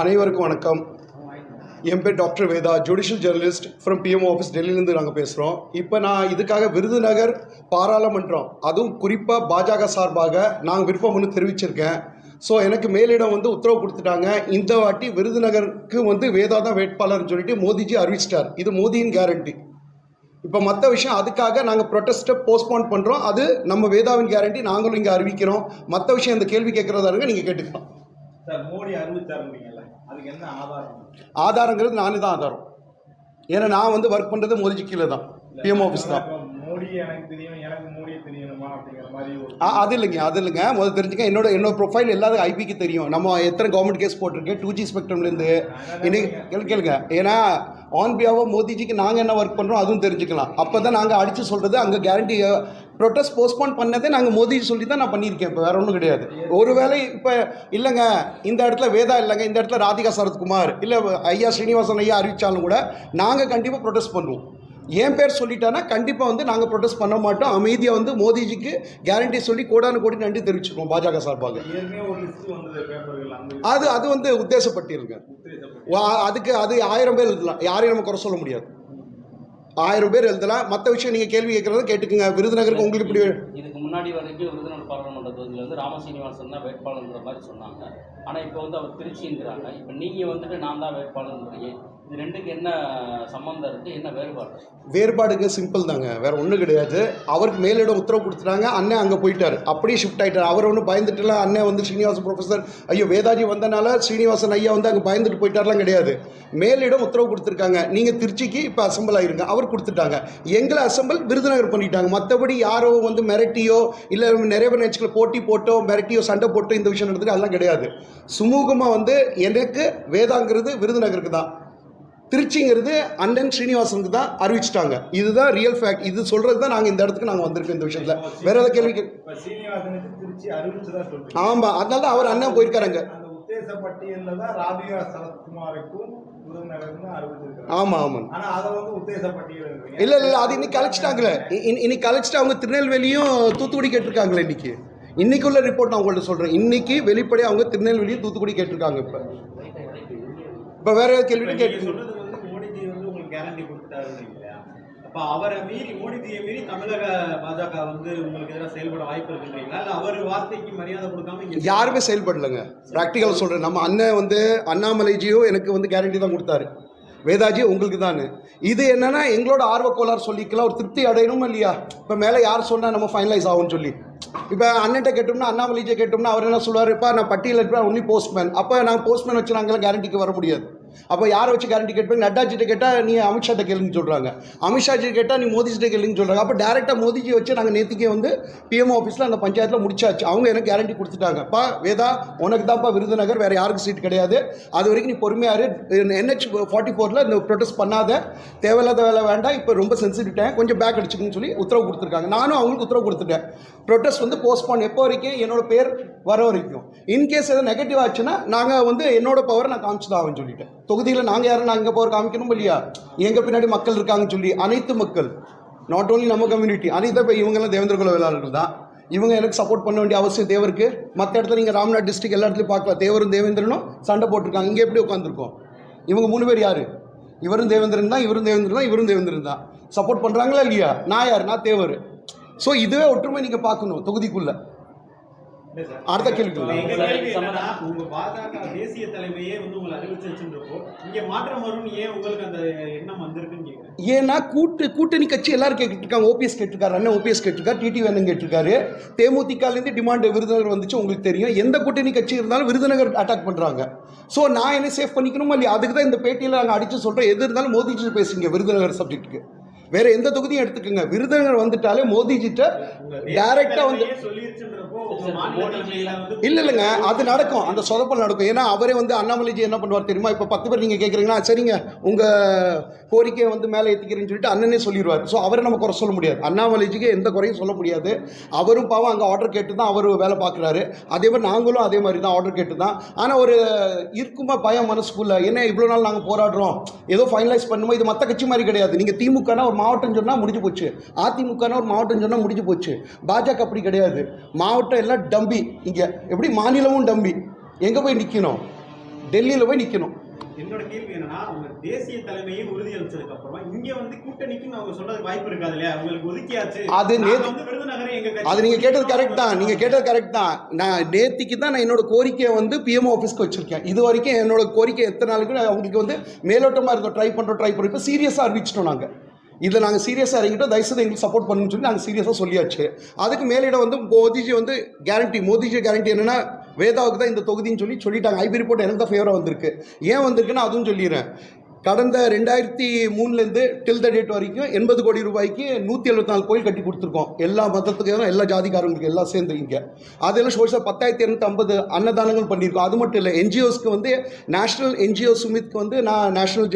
அனைவருக்கும் வணக்கம். என் பேர் doctor Veda judicial journalist from PMO office டெல்லியிலேருந்து நாங்கள் பேசுகிறோம் இப்போ நான் இதுக்காக விருதுநகர் பாராளுமன்றம் அதுவும் குறிப்பாக பாஜக சார்பாக நாங்கள் விருப்பம் ஒன்று தெரிவிச்சிருக்கேன். ஸோ எனக்கு மேலிடம் வந்து உத்தரவு கொடுத்துட்டாங்க. இந்த வாட்டி விருதுநகருக்கு வந்து வேதா தான் வேட்பாளர்னு சொல்லிட்டு மோடிஜி அறிவிச்சிட்டார். இது மோதியின் கேரண்டி இப்போ மற்ற விஷயம் அதுக்காக நாங்கள் ப்ரொட்டஸ்ட்டை போஸ்ட்போன் பண்ணுறோம் அது நம்ம வேதாவின் கேரண்டி நாங்களும் இங்கே அறிவிக்கிறோம். மற்ற விஷயம் இந்த கேள்வி கேட்குறதா இருங்க நீங்கள் கேட்டுக்கலாம். ஆதாரங்கிறது நானே தான் ஆதாரம். ஏன்னா நான் வந்து ஒர்க் பண்ணுறது மோதிஜி கீழே தான் பிஎம் ஆஃபீஸ் தான். அது இல்லைங்க அது இல்லைங்க. முதல்ல தெரிஞ்சுக்க என்னோட என்னோட ப்ரொஃபைல் எல்லாத்துக்கும் ஐபிக்கு தெரியும். நம்ம எத்தனை கவர்மெண்ட் கேஸ் போட்டிருக்கேன் டூ ஜி ஸ்பெக்ட்ரம்லேருந்து இன்னைக்கு கேளு கேளுங்க. ஏன்னா ஆன் பியாவோ மோதிஜிக்கு நாங்கள் என்ன ஒர்க் பண்ணுறோம் அதுவும் தெரிஞ்சுக்கலாம். அப்போ தான் நாங்கள் அடித்து சொல்கிறது அங்கே கேரண்டி ப்ரொட்டஸ்ட் போஸ்ட்போன் பண்ணதே நாங்கள் மோதிஜி சொல்லி தான் நான் பண்ணியிருக்கேன் இப்போ வேற ஒன்றும் கிடையாது. ஒருவேளை இப்போ இல்லைங்க இந்த இடத்துல வேதா இல்லைங்க இந்த இடத்துல ராதிகா சரத்குமார் இல்லை ஐயா ஸ்ரீனிவாசன் ஐயா அறிவிச்சாலும் கூட நாங்கள் கண்டிப்பாக ப்ரொட்டஸ்ட் பண்ணுவோம். என் பேர் சொல்லிட்டானா கண்டிப்பாக வந்து நாங்கள் ப்ரொட்டஸ்ட் பண்ண மாட்டோம். அமைதியாக வந்து மோதிஜிக்கு கேரண்டி சொல்லி கோடானு கோடி நன்றி தெரிவிச்சிருக்கோம் பாஜக சார்பாக. அது அது வந்து உத்தேசப்பட்டிருங்க அதுக்கு அது ஆயிரம் பேர் எழுதலாம் யாரையும் நம்ம குறை சொல்ல முடியாது. ஆயிரம் பேர் எழுதலாம். மற்ற விஷயம் நீங்கள் கேள்வி கேட்குறத கேட்டுக்குங்க. விருதுநகருக்கு உங்களுக்கு இப்படி இதுக்கு முன்னாடி வரைக்கும் விருதுநகர் பாராளுமன்ற தொகுதியில் வந்து ராமசீனிவாசன் தான் வேட்பாளர்ன்ற மாதிரி சொன்னாங்க. ஆனால் இப்போ வந்து அவர் திருச்சிங்கிறாங்க. இப்போ நீங்கள் வந்துட்டு நான் தான் வேட்பாளர் இது ரெண்டுக்கு என்ன சம்மந்தம் இருக்குது என்ன வேறுபாடு வேறுபாடுக்கு சிம்பிள் தாங்க. வேற ஒன்றும் கிடையாது. அவருக்கு மேலிடம் உத்தரவு கொடுத்துட்டாங்க. அண்ணன் அங்கே போயிட்டார். அப்படியே ஷிஃப்ட் ஆயிட்டார். அவர் ஒன்றும் பயந்துட்டுல. அண்ணன் வந்து ஸ்ரீனிவாசன் ப்ரொஃபஸர் ஐயோ வேதாஜி வந்தனால ஸ்ரீனிவாசன் ஐயா வந்து அங்கே பயந்துட்டு போயிட்டார்லாம் கிடையாது. மேலிடம் உத்தரவு கொடுத்துருக்காங்க. நீங்கள் திருச்சிக்கு இப்போ அசம்பிள் ஆயிருங்க. அவர் கொடுத்துட்டாங்க. எங்களை அசம்பிள் விருதுநகர் பண்ணிட்டாங்க. மற்றபடி யாரோ வந்து மிரட்டியோ இல்லை நிறைய பேர் நினச்சிக்கல போட்டி போட்டோ மிரட்டியோ சண்டை போட்டோ இந்த விஷயம் நடந்துட்டு அதெல்லாம் கிடையாது. சுமூகமாக வந்து எனக்கு வேதாங்கிறது விருதுநகருக்கு தான். திருச்சிங்கிறது அண்ணன் ஸ்ரீனிவாசனுக்கு தான் அறிவிச்சிட்டாங்க. இதுதான் ரியல் ஃபேக்ட் இது சொல்றது தான் நாங்கள் இந்த இடத்துக்கு நாங்கள் வந்திருக்கோம் இந்த விஷயத்தில். வேற ஏதாவது கேள்வி ஆமாம் அதனால தான் அவர் அண்ணன் போயிருக்காருங்க. உத்தேச பட்டியல் இல்லை இல்லை அது இன்னைக்கு இ- இன்னைக்கு கழிச்சிட்டு அவங்க திருநெல்வேலியும் தூத்துக்குடி கேட்டிருக்காங்களே இன்னைக்கு. இன்னைக்குள்ள ரிப்போர்ட் நான் உங்கள்ட்ட சொல்கிறேன் இன்னைக்கு வெளிப்படையாக அவங்க திருநெல்வேலியும் தூத்துக்குடி கேட்டிருக்காங்க இப்போ. இப்போ வேற கேள்வி கேட்டு சொல்றது வந்து மோடிஜி வந்து உங்களுக்கு கேரண்டி கொடுத்துட்டாருன்னு இல்லையா அப்ப அவரை மீறி மோடிஜியை மீறி தமிழக பாஜக வந்து உங்களுக்கு எதிராக செயல்பட வாய்ப்பு இருக்குன்றீங்களா? இல்ல அவர் வார்த்தைக்கு மரியாதை கொடுக்காம யாருமே செயல்படலைங்க. ப்ராக்டிக்கல் சொல்கிறேன் நம்ம அண்ணன் வந்து அண்ணாமலைஜியோ எனக்கு வந்து கேரண்டி தான் கொடுத்தாரு. வேதாஜி உங்களுக்கு தான். இது என்னன்னா எங்களோட ஆர்வக்கோளாறு சொல்லிக்கலாம். ஒரு திருப்தி அடையணும் இல்லையா? இப்போ மேலே யார் சொன்னால் நம்ம ஃபைனலைஸ் ஆகும்னு சொல்லி. இப்போ அண்ணன்ட்ட கேட்டோம்னா அண்ணாமலைஜியை கேட்டோம்னா அவர் என்ன சொல்லுவார்? இப்போ நான் பட்டியலில் இருப்பேன் ஒன்லி போஸ்ட்மேன் அப்போ நான் போஸ்ட்மேன் வச்சு நாங்களாம் கேரண்டிக்கு வர முடியாது. அப்போ யாரை வச்சு கேரண்டி கேட்பீங்க? நட்டாஜிட்ட கேட்டால் நீ அமித்ஷாட்ட கேளுன்னு சொல்கிறாங்க அமித்ஷாஜி கேட்டால் நீ மோதிஜிட்ட கேளுன்னு சொல்கிறாங்க அப்போ டேரெக்டாக மோதிஜி வச்சு நாங்கள் நேற்றுக்கே வந்து பிஎம் ஆஃபீஸில் அந்த பஞ்சாயத்தில் முடிச்சாச்சு. அவங்க எனக்கு கேரண்டி கொடுத்துட்டாங்கப்பா வேதா உனக்கு தான்ப்பா விருதுநகர் வேறு யாருக்கு சீட் கிடையாது. அது வரைக்கும் நீ பொறுமையாரு. என்ஹெச் ஃபார்ட்டி ஃபோரில் இந்த ப்ரொடெஸ்ட் பண்ணாத. தேவையில்லாத வேலை வேண்டாம். இப்போ ரொம்ப சென்சிட்டிவிட்டேன் கொஞ்சம் பேக் அடிச்சுக்கணும்னு சொல்லி உத்தரவு கொடுத்துருக்காங்க. நானும் அவங்களுக்கு உத்தரவு கொடுத்துட்டேன். ப்ரொட்டஸ்ட் வந்து போஸ்ட்போன் எப்போ வரைக்கும்? என்னோட பேர் வர வரைக்கும். இன்கேஸ் எதாவது நெகட்டிவ் ஆச்சுன்னா நாங்கள் வந்து என்னோட பவர் நான் காமிச்சு தான் சொல்லிட்டேன். தொகுதியில் நாங்கள் யாரும் நான் இங்கே போகிற காமிக்கணும் இல்லையா? எங்கள் பின்னாடி மக்கள் இருக்காங்கன்னு சொல்லி அனைத்து மக்கள் நாட் ஓன்லி நம்ம கம்யூனிட்டி அனைத்து இப்போ இவங்கெல்லாம் தேவேந்திர குல வேளாளர்கள் தான். இவங்க எனக்கு சப்போர்ட் பண்ண வேண்டிய அவசியம் தேவருக்கு. மற்ற இடத்துல நீங்கள் ராம்நாத் டிஸ்ட்ரிக் எல்லா இடத்துலையும் பார்க்கலாம். தேவரும் தேவேந்திரனும் சண்டை போட்டிருக்காங்க. இங்கே எப்படி உட்காந்துருக்கோம் இவங்க மூணு பேர் யார்? இவரும் தேவேந்திரன் தான் இவரும் தேவேந்திரன் தான் இவரும் தேவேந்திரன் தான். சப்போர்ட் பண்ணுறாங்களா இல்லையா? நான் யார்? நான் தேவர். ஸோ இதுவே ஒற்றுமை நீங்கள் பார்க்கணும் தொகுதிக்குள்ளே. அடுத்த கேள்வி உங்க பாஜக தேசிய தலைமையே வந்து உங்களை அறிவிச்சு வச்சுன்றப்போ இங்க மாற்றம் வரும்னு ஏன் உங்களுக்கு அந்த எண்ணம் வந்திருக்குன்னு ஏன்னா கூட்டு கூட்டணி கட்சி எல்லாரும் கேட்டுருக்காங்க. ஓபிஎஸ் கேட்டிருக்காரு அண்ணன் ஓபிஎஸ் கேட்டிருக்காரு டிடி வேணும் கேட்டிருக்காரு. தேமுதிகலேருந்து டிமாண்ட் விருதுநகர் வந்துச்சு உங்களுக்கு தெரியும். எந்த கூட்டணி கட்சி இருந்தாலும் விருதுநகர் அட்டாக் பண்ணுறாங்க ஸோ நான் என்ன சேஃப் பண்ணிக்கணுமா இல்லையா? அதுக்கு தான் இந்த பேட்டியில் நாங்கள் அடித்து சொல்கிறோம் எது இருந்தாலும் மோதிஜி பேசுங்க விருதுநகர் சப்ஜெக்ட்டுக்கு வேற எந்த தொகுதியும் எடுத்துக்கோங்க. விருதுநகர் வந்துட்டாலே மோதிஜிட்ட தலைமையில வந்து இல்லை இல்லைங்க. அது நடக்கும். அந்த சொதப்பல் நடக்கும். ஏன்னா அவரே வந்து அண்ணாமலைஜி என்ன பண்ணுவார் தெரியுமா? இப்போ பத்து பேர் நீங்கள் கேட்குறீங்கன்னா சரிங்க. உங்கள் கோரிக்கையை வந்து மேலே ஏற்றிக்கிறேன்னு சொல்லிட்டு அண்ணனே சொல்லிடுவார் ஸோ அவரை நம்ம குறை சொல்ல முடியாது. அண்ணாமலைஜிக்கு எந்த குறையும் சொல்ல முடியாது. அவரும் பாவம் அங்கே ஆர்டர் கேட்டு தான் அவர் வேலை பார்க்குறாரு. அதே மாதிரி நாங்களும் அதே மாதிரி தான் ஆர்டர் கேட்டு தான் ஆனால் ஒரு இருக்குமா பயம் மனசுக்குள்ள என்ன இவ்வளோ நாள் நாங்கள் போராடுறோம்? ஏதோ ஃபைனலைஸ் பண்ணுமோ? இது மற்ற கட்சி மாதிரி கிடையாது. நீங்கள் திமுகனா ஒரு மாவட்டம் சொன்னால் முடிஞ்சு போச்சு. அதிமுகனா ஒரு மாவட்டம் சொன்னால் முடிஞ்சு போச்சு. பாஜக அப்படி கிடையாது. மாவட்டம் எல்லாம் டம்பி. இங்கே எப்படி? மாநிலமும் டம்பி. எங்கே போய் நிற்கணும் டெல்லியில் போய் நிற்கணும் என்னோட கேள்வி என்னன்னா தேசிய தலைமையை உறுதியளிச்சதுக்கு அப்புறம் இங்க வந்து கூட்டணிக்கு அவங்க சொல்றதுக்கு வாய்ப்பு இருக்காது இல்லையா? உங்களுக்கு ஒதுக்கியாச்சு. அது நாங்க நேத்து- அது நீங்கள் கேட்டது கரெக்ட் தான். நீங்கள் கேட்டது கரெக்ட் தான். நான் நேத்திக்கு தான் நான் என்னோட கோரிக்கையை வந்து பிஎம்ஓ ஆஃபீஸ்க்கு வச்சிருக்கேன். இது வரைக்கும் என்னோட கோரிக்கை எத்தனை நாளுக்கு அவங்களுக்கு வந்து மேலோட்டமாக இருந்தோம். ட்ரை பண்ணுறோம் ட்ரை பண்ணுறோம் இப்போ சீரியஸாக அறிவிச்சிட்டோம் நாங்கள் இதில் நாங்கள் சீரியஸாக இறங்கிட்டோம். தயவுசெய்து எங்களுக்கு சப்போர்ட் பண்ணுன்னு சொல்லி நாங்கள் சீரியஸாக சொல்லியாச்சு. அதுக்கு மேலிடம் வந்து மோதிஜி வந்து கேரண்டி மோதிஜி கேரண்டி என்னென்னா வேதாவுக்கு தான் இந்த தொகுதின்னு சொல்லி சொல்லிட்டாங்க. ஐபி ரிப்போர்ட் எனக்கு தான் ஃபேவராக வந்திருக்கு. ஏன் வந்திருக்குன்னா அதுவும் சொல்லிடுறேன். கடந்த ரெண்டாயிரத்தி மூணுலேருந்து டில் த டேட் வரைக்கும் எண்பது கோடி ரூபாய்க்கு நூற்றி எழுபத்தி நாலு கோயில் கட்டி கொடுத்துருக்கோம். எல்லா மதத்துக்கும் எல்லா ஜாதிக்காரங்களுக்கு எல்லாம் சேர்ந்து இங்கே. அதெல்லாம் சோஷியல் பத்தாயிரத்தி இரநூத்தி ஐம்பது அன்னதானங்கள் பண்ணியிருக்கோம். அது மட்டும் இல்லை என்ஜிஓஸ்க்கு வந்து நேஷனல் என்ஜிஓ சுமித்க்கு வந்து நான் நேஷனல்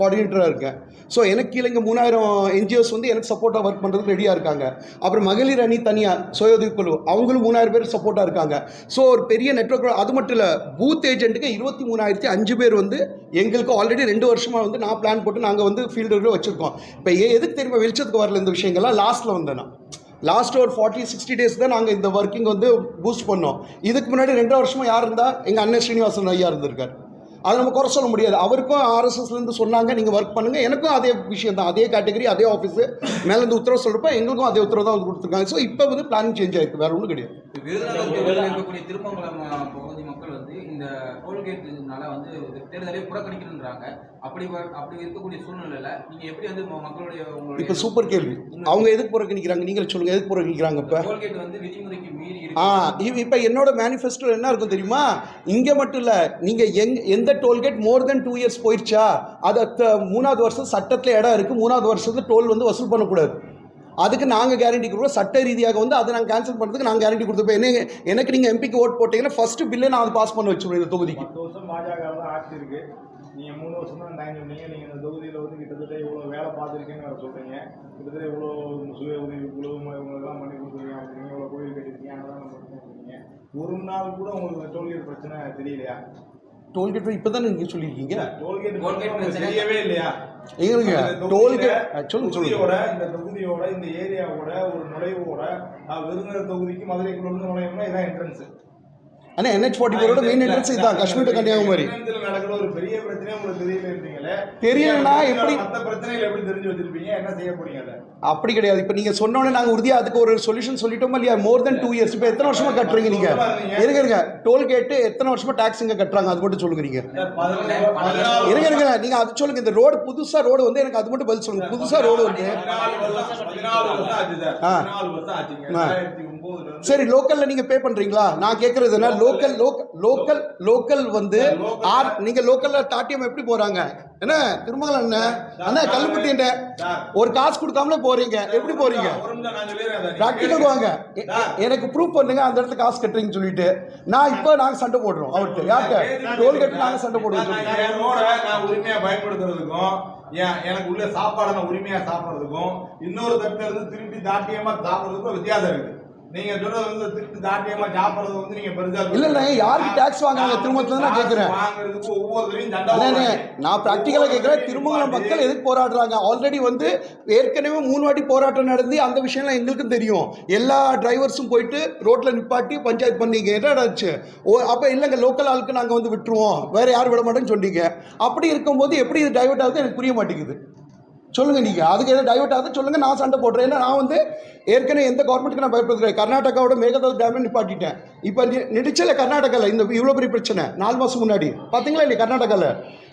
கோஆர்டினேட்டராக இருக்கேன். ஸோ எனக்கு கீழே இங்கே மூணாயிரம் என்ஜிஓஸ் வந்து எனக்கு சப்போர்ட்டாக ஒர்க் பண்ணுறதுக்கு ரெடியாக இருக்காங்க. அப்புறம் மகளிர் அணி தனியாக சுயோதவி குழு அவங்களும் மூணாயிரம் பேர் சப்போர்ட்டாக இருக்காங்க. ஸோ ஒரு பெரிய நெட்ஒர்க் அது மட்டும் இல்லை பூத் ஏஜென்ட்டுக்கு இருபத்தி மூணாயிரத்தி அஞ்சு பேர் வந்து எங்களுக்கு ஆல்ரெடி ரெண்டு வருஷம் வருஷமாக வந்து நான் பிளான் போட்டு நாங்கள் வந்து ஃபீல்டுகளும் வச்சுருக்கோம். இப்போ எதுக்கு தெரியுமா வெளிச்சத்துக்கு வரல இந்த விஷயங்கள்லாம்? லாஸ்ட்டில் வந்தேன். நான் லாஸ்ட் ஒரு ஃபார்ட்டி சிக்ஸ்டி டேஸ் தான் நாங்கள் இந்த ஒர்க்கிங் வந்து பூஸ்ட் பண்ணோம். இதுக்கு முன்னாடி ரெண்டு வருஷமாக யார் இருந்தால் எங்கள் அண்ணன் ஸ்ரீனிவாசன் ஐயா இருந்திருக்கார். அதை நம்ம குறை சொல்ல முடியாது. அவருக்கும் ஆர்எஸ்எஸ்லேருந்து சொன்னாங்க நீங்கள் ஒர்க் பண்ணுங்க. எனக்கும் அதே விஷயம் தான். அதே கேட்டகரி அதே ஆஃபீஸு மேலேருந்து உத்தரவு சொல்கிறப்ப எங்களுக்கும் அதே உத்தரவு தான் வந்து கொடுத்துருக்காங்க. ஸோ இப்போ வந்து பிளானிங் சேஞ்ச் ஆகிருக்கு வேறு ஒன்றும் கிடையாது. இந்த டோல்கேட்னால வந்து தேர்தலை புறக்கணிக்கணுன்றாங்க அப்படி அப்படி இருக்கக்கூடிய சூழ்நிலையில நீங்க எப்படி வந்து மக்களுடைய இப்போ உங்களுடைய சூப்பர் கேள்வி. அவங்க எதுக்கு புறக்கணிக்கிறாங்க? நீங்கள் சொல்லுங்கள் எதுக்கு புறக்கணிக்கிறாங்க இப்போ? டோல்கேட் வந்து விதிமுறைக்கு மீறி ஆ இருக்கு இப்போ என்னோட மேனிஃபெஸ்டோ என்ன இருக்கும் தெரியுமா? இங்கே மட்டும் இல்லை நீங்கள் எங் எந்த toll gate more than two years போயிடுச்சா அது மூணாவது வருஷம் சட்டத்தில் இடம் இருக்குது மூணாவது வருஷத்துல டோல் வந்து வசூல் பண்ணக்கூடாது. அதுக்கு நாங்கள் கேரண்டி கொடுக்குறோம். சட்ட ரீதியாக வந்து அதை நாங்கள் கேன்சல் பண்ணுறதுக்கு நாங்கள் கேரண்டி கொடுத்துப்போம் என்ன எனக்கு நீங்கள் எம்பிக்கு ஓட் போட்டீங்கன்னா ஃபஸ்ட்டு பில்லே நான் அதை பாஸ் பண்ண வச்சுருவேன் இந்த தொகுதிக்கு. வருஷம் பாஜக தான் ஆட்சி இருக்குது நீங்கள் மூணு வருஷம் தான் டைம் சொன்னீங்க. நீங்கள் இந்த தொகுதியில் வந்து கிட்டத்தட்ட இவ்வளோ வேலை பார்த்துருக்கேன்னு வேறு சொல்கிறீங்க கிட்டத்தட்ட இவ்வளோ சுய உதவி குழு இவங்களெல்லாம் பண்ணி கொடுத்துருக்கீங்க. அப்படிங்க இவ்வளவு கோயில் கட்டிருக்கீங்க அதெல்லாம் நம்ம ஒரு நாள் கூட உங்களுக்கு டோல்கேட் பிரச்சனை தெரியலையா? டோல்கேட் இப்போ தானே நீங்கள் சொல்லியிருக்கீங்க? தெரியவே இல்லையா? எங்களுக்கு? இந்த டோல்கேட் தொகுதியில- சொல்லுங்க தொகுதியோட சொல்லுங்க இந்த தொகுதியோட இந்த ஏரியாவோட ஒரு நுழைவோட விருதுநகர் தொகுதிக்கு மதுரைக்குள்ள இருந்து நுழையணும்னா இதான் என்ட்ரன்ஸ் ஆனால் என்ஹெச் ஃபார்ட்டி ஃபோரோட மெயின் என்ட்ரன்ஸ் இதுதான் காஷ்மீர் to கன்னியாகுமரி. இந்தியாவில் நடக்கிற ஒரு பெரிய பிரச்சனை உங்களுக்கு தெரியல இருந்தீங்களே தெரியலனா எப்படி- மற்ற பிரச்சனைகள் எப்படி தெரிஞ்சு வச்சிருப்பீங்க? என்ன செய்ய போறீங்க அதை? அப்படி கிடையாது. இப்போ நீங்கள் சொன்னோன்னே நாங்கள் உறுதியாக அதுக்கு ஒரு சொல்யூஷன் சொல்லிட்டோமா இல்லையா? மோர் தென் டூ இயர்ஸ் இப்போ எத்தனை வருஷமா கட்டுறீங்க நீங்கள் இருங்க இருங்க. டோல் கேட்டு எத்தனை வருஷமா டாக்ஸ் இங்கே கட்டுறாங்க? அது மட்டும் சொல்லுங்க இருங்க இருங்க. நீங்க அது சொல்லுங்க. இந்த ரோடு புதுசா ரோடு வந்து எனக்கு அது மட்டும் பதில் சொல்லுங்க. புதுசா ரோடு வந்து. ஆ. சரி லோக்கல்ல நீங்க பே பண்றீங்களா? நான் கேக்குறது என்ன? லோக்கல் லோக்கல் லோக்கல் வந்து ஆர் நீங்க லோக்கல்ல டாட்டியம் எப்படி போறாங்க? என்ன? திருமங்கலம் அண்ணன் அண்ணா கல்லுப்பட்டி என்ன சார். ஒரு காசு கொடுக்காமலே போறீங்க. எப்படி போறீங்க. ப்ராக்டிக்கல் வாங்க. எனக்கு ப்ரூவ் பண்ணுங்க அந்த இடத்துல காசு கட்டுறீங்கன்னு சொல்லிட்டு. நான் இப்போ நாங்க சண்டை போடுறோம் அவர்கிட்ட. யார்கிட்ட? டோல் கட்டு நாங்க சண்டை போடுவோம் உரிமையா பயன்படுத்துறதுக்கும் என் எனக்கு உள்ள சாப்பாடை நான் உரிமையா சாப்பிடுறதுக்கும் இன்னொரு தட்டுல இருந்து திருப்பி தாட்டியமா சாப்பிடுறதுக்கும் வித்தியாசம் இருக்கு. நீங்க சொல்றது வந்து திருப்பி தாட்டியமா சாப்பிடுறது வந்து நீங்க பெருசா இல்ல இல்ல யாருக்கு டாக்ஸ் வாங்குறாங்க திருமணத்துல நான் கேக்குறேன். வாங்குறதுக்கு ஒவ்வொருத்தரையும். நான் ப்ராக்டிக்கலாக கேட்குறேன் திருமங்கலம் மக்கள் எதுக்கு போராடுறாங்க? ஆல்ரெடி வந்து ஏற்கனவே மூணு வாட்டி போராட்டம் நடந்து அந்த விஷயம்லாம் எங்களுக்கும் தெரியும். எல்லா டிரைவர்ஸும் போயிட்டு ரோட்டில் நிப்பாட்டி பஞ்சாயத்து பண்ணீங்க. என்ன ஆச்சு ஓ அப்போ இல்லைங்க லோக்கல் ஆளுக்கு நாங்கள் வந்து விட்டுருவோம். வேற யாரும் விட மாட்டேன்னு சொன்னீங்க. அப்படி இருக்கும்போது எப்படி இது டைவர்ட் ஆகுது எனக்கு புரிய மாட்டேங்குது. சொல்லுங்கள் நீங்கள் அதுக்கு எதாவது டைவெர்ட் ஆகுது? சொல்லுங்கள் நான் சண்டை போடுறேன். ஏன்னா நான் வந்து ஏற்கனவே எந்த கவர்மெண்ட்டுக்கு நான் பயப்படுறேன் கர்நாடகாவோட மேகதாது டேமே நிப்பாட்டிட்டேன். இப்போ நெடிச்சல கர்நாடகாவில் இந்த இவ்வளோ பெரிய பிரச்சனை. நாலு மாதம் முன்னாடி. பார்த்தீங்களா இல்லை கர்நாடகாவில்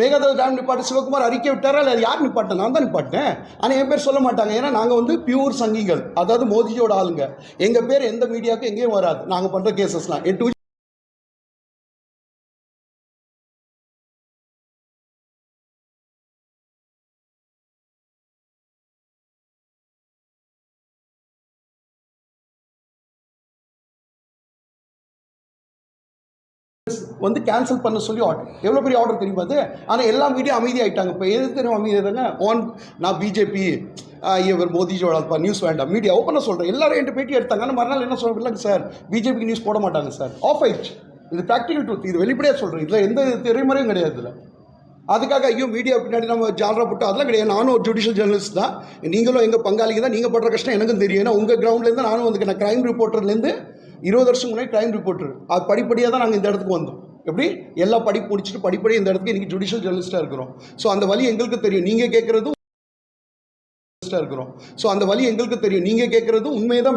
மேகதாது டேம் நிப்பாட்டி சிவகுமார் அறிக்கை விட்டாரா? இல்லை யார் நிப்பாட்டேன் நான் தான் நிப்பாட்டினேன். ஆனால் என் பேர் சொல்ல மாட்டாங்க. ஏன்னா நாங்கள் வந்து பியூர் சங்கிகள். அதாவது மோதிஜியோட ஆளுங்க. எங்கள் பேர் எந்த மீடியாவுக்கும் எங்கேயும் வராது. நாங்கள் பண்ணுற கேசஸ்லாம் எட்டு வந்து கேன்சல் பண்ண சொல்லி ஆர்டர் எவ்வளோ பெரிய ஆர்டர் தெரியுமா அது? ஆனால் எல்லா மீடியா அமைதியாகிட்டாங்க இப்போ எது தெரியும் அமைதியாங்க ஒன் நான் பிஜேபி இவர் மோதிஜியோட ஆள்பா நியூஸ் வேண்டாம். மீடியா ஓப்பனாக சொல்கிறேன் எல்லாரும் என்கிட்ட பேட்டி எடுத்தாங்க. ஆனால் மறுநாள் என்ன சொல்கிறேன் இல்லைங்க சார் பிஜேபிக்கு நியூஸ் போட மாட்டாங்க சார் ஆஃப் ஆயிடுச்சு இது ப்ராக்டிக்கல் ட்ரூத் இது வெளிப்படையாக சொல்கிறேன் இதில் எந்த திரைமுறையும் கிடையாது இதில். அதுக்காக ஐயோ மீடியா பின்னாடி நம்ம ஜாலரா போட்டு அதெல்லாம் கிடையாது. நானும் ஒரு ஜுடிஷியல் ஜேர்னலிஸ்ட் தான். நீங்களும் எங்கள் பங்காளிங்க தான். நீங்கள் படுற கஷ்டம் எனக்கும் தெரியும். ஏன்னா உங்கள் கிரவுண்ட்லேருந்து நானும் வந்து நான் க்ரைம் ரிப்போர்ட்டர்லேருந்து இருபது வருஷம் முன்னாடி க்ரைம் ரிப்போர்ட்டர் அது படிப்படியாக தான் நாங்கள் இந்த இடத்துக்கு வந்தோம். எப்படி? எல்லா படிப்பு முடிச்சுட்டு படிப்படியே இந்த இடத்துக்கு இன்றைக்கி ஜுடிஷியல் ஜெர்னலிஸ்ட்டாக இருக்கிறோம். ஸோ அந்த வழி எங்களுக்கு தெரியும். நீங்கள் கேட்குறதும் இருக்கிறோம். ஸோ அந்த வழி எங்களுக்கு தெரியும். நீங்கள் கேட்குறதும் உண்மையை தான்